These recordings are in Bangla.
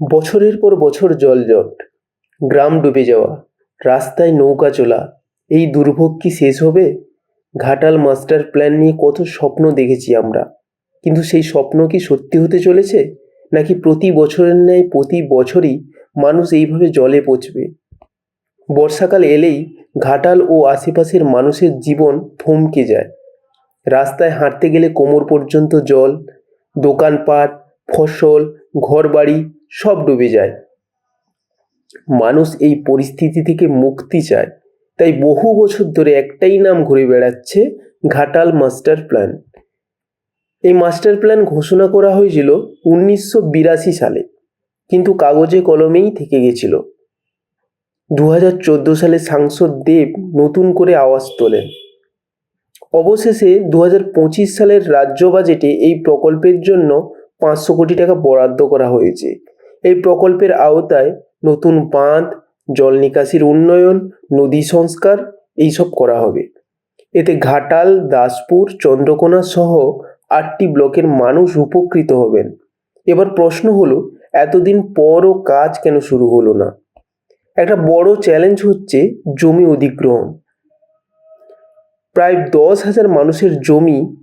বছরের পর বছর জলজট গ্রাম ডুবে যাওয়া, রাস্তায় নৌকা চলা, এই দুর্ভোগ কি শেষ হবে? ঘাটাল মাস্টার প্ল্যান নিয়ে কত স্বপ্ন দেখেছি আমরা। কিন্তু সেই স্বপ্ন কি সত্যি হতে চলেছে? নাকি প্রতি বছরের ন্যায় প্রতি বছরই মানুষ এইভাবে জলে পচবে? বর্ষাকাল এলেই ঘাটাল ও আশেপাশের মানুষের জীবন থমকে যায়। রাস্তায় হাঁটতে গেলে কোমর পর্যন্ত জল, দোকানপাট, ফসল, ঘরবাড়ি সব ডুবে যায়। মানুষ এই পরিস্থিতি থেকে মুক্তি চায়। তাই বহু বছর ধরে একটাই নাম ঘুরে বেড়াচ্ছে ঘাটাল মাস্টার প্ল্যান। এই মাস্টার প্ল্যান ঘোষণা করা হয়েছিল উনিশশো বিরাশি সালে, কিন্তু কাগজে কলমেই থেকে গেছিল। দু হাজার চোদ্দ সালে সাংসদ দেব নতুন করে আওয়াজ তোলেন। অবশেষে দু হাজার পঁচিশ সালের রাজ্য বাজেটে এই প্রকল্পের জন্য পাঁচশো কোটি টাকা বরাদ্দ করা হয়েছে। এই প্রকল্পের আওতায় নতুন বাঁধ, জল নিকাশির উন্নয়ন, নদী সংস্কার এইসব করা হবে। এতে ঘাটাল, দাসপুর, চন্দ্রকোনা সহ আটটি ব্লকের মানুষ উপকৃত হবেন। এবার প্রশ্ন হলো, এতদিন পরও কাজ কেন শুরু হলো না? একটা বড় চ্যালেঞ্জ হচ্ছে জমি অধিগ্রহণ। প্রায় দশ হাজার মানুষের জমি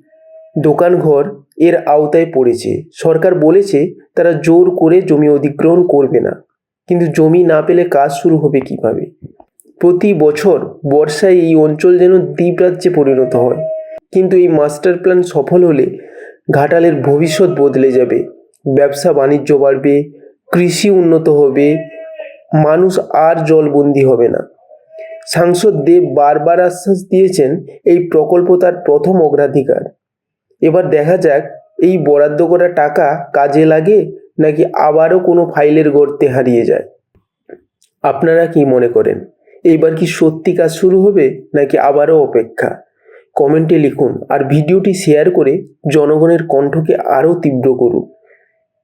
দোকানঘর এর আওতায় পড়েছে। সরকার বলেছে, তারা জোর করে জমি অধিগ্রহণ করবে না। কিন্তু জমি না পেলে কাজ শুরু হবে কীভাবে? প্রতি বছর বর্ষায় এই অঞ্চল যেন দ্বীপরাজ্যে পরিণত হয়। কিন্তু এই মাস্টার প্ল্যান সফল হলে ঘাটালের ভবিষ্যৎ বদলে যাবে। ব্যবসা বাণিজ্য বাড়বে, কৃষি উন্নত হবে, মানুষ আর জলবন্দি হবে না। সাংসদ দেব বারবার আশ্বাস দিয়েছেন, এই প্রকল্প তার প্রথম অগ্রাধিকার। এবার দেখা যাক, এই বরাদ্দ করা টাকা কাজে লাগে নাকি আবারও কোনো ফাইলের গর্তে হারিয়ে যায়? আপনারা কি মনে করেন? এইবার কি সত্যি কাজ শুরু হবে নাকি আবারও অপেক্ষা? কমেন্টে লিখুন আর ভিডিওটি শেয়ার করে জনগণের কণ্ঠকে আরও তীব্র করুন।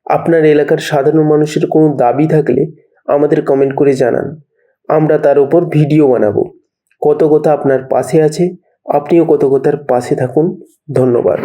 আপনার এলাকার সাধারণ মানুষের কোনো দাবি থাকলে আমাদের কমেন্ট করে জানান। আমরা তার উপর ভিডিও বানাবো। কত কথা আপনার পাশে আছে, আপনিও কত কথার পাশে থাকুন। ধন্যবাদ।